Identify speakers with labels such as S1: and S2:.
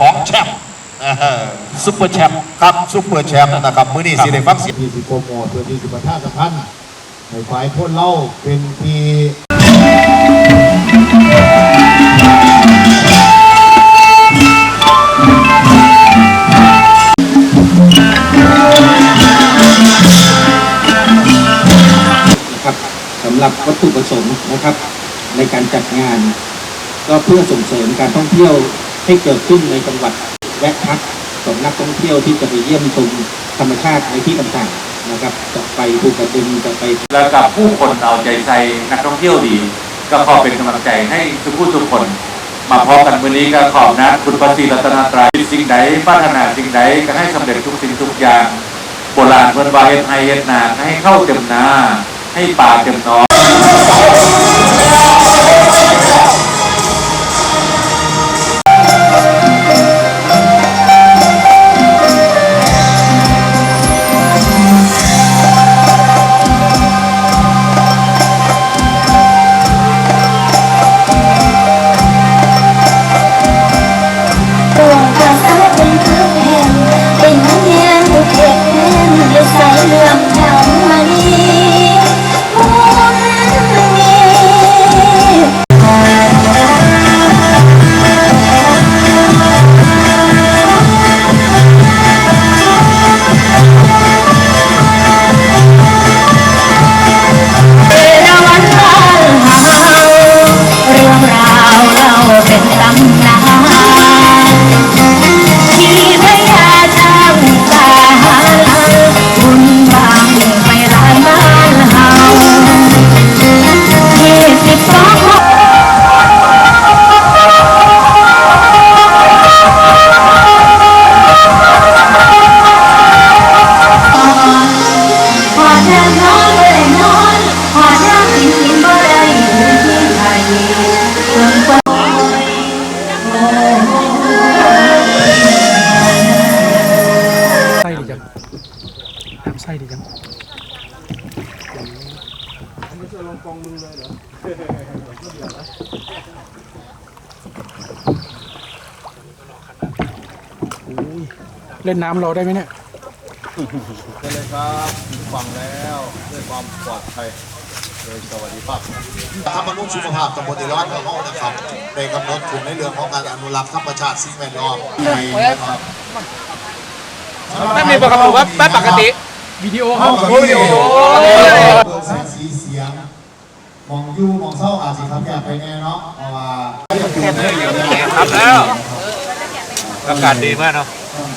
S1: ของแชมป์เออ
S2: ซุปเปอร์แชมป์
S1: ครับซุปเปอร์แชมป์นะครับมื้อนี้สิได้ฟังเสียง
S3: ที่สิโปรโมทเพื่อที่สิประชาสัมพันธ์ในฝ่ายคนเล่าเป็นที
S4: นะครับสำหรับวัตถุประสงค์นะครับ ในการจัดงาน ก็เพื่อส่งเสริมการท่องเที่ยว ให้เกิดขึ้นในจังหวัดแวะพักของนักท่องเที่ยวที่จะไปเยี่ยมชมธรรมชาติในที่ต่างๆนะครับ จะไปภูกระดึงจะไป
S5: แล้วกับผู้คนเอาใจใส่นักท่องเที่ยวดี ก็ขอเป็นกำลังใจให้ทุกผู้ทุกคน มาพร้อมกันวันนี้ก็ขอบนะคุณพระศรีรัตนตรัยสิ่งใดพัฒนาสิ่งใดก็ให้สำเร็จทุกสิ่งทุกอย่างโบราณเพิ่นวาเฮ็ดให้เฮ็ดนาให้เข้าเต็มนาให้ป่าเต็มนอง
S6: ไส้ดีจั
S2: งน้ำไส้ดีจังโอ้ยเล่นน้ำราได้ไหมเนี่ย
S3: ได้เลยครับฟังแล้วด้วยความปลอดภัยโดยสวัสดิภาพ
S1: ธรรมนุสุขภาพตำบลในร้อนของเรานะครับได้กำหนดกลุ่มในเรื่องของการอนุรักษ์ธรรมชาติสิ่งแวดล้อมในนะครับ
S2: ไม่มีปกติว่าไม่ปกติ วิดีโอครับ
S1: โอ้ย
S2: วิดีโอ
S1: เปิดแสงสีเสียงมองอยู่มองเศร้าอาจสิครับแกไปแน่เนาะเพราะว่า
S5: ครับแล้ว อากาศดีมากเนาะ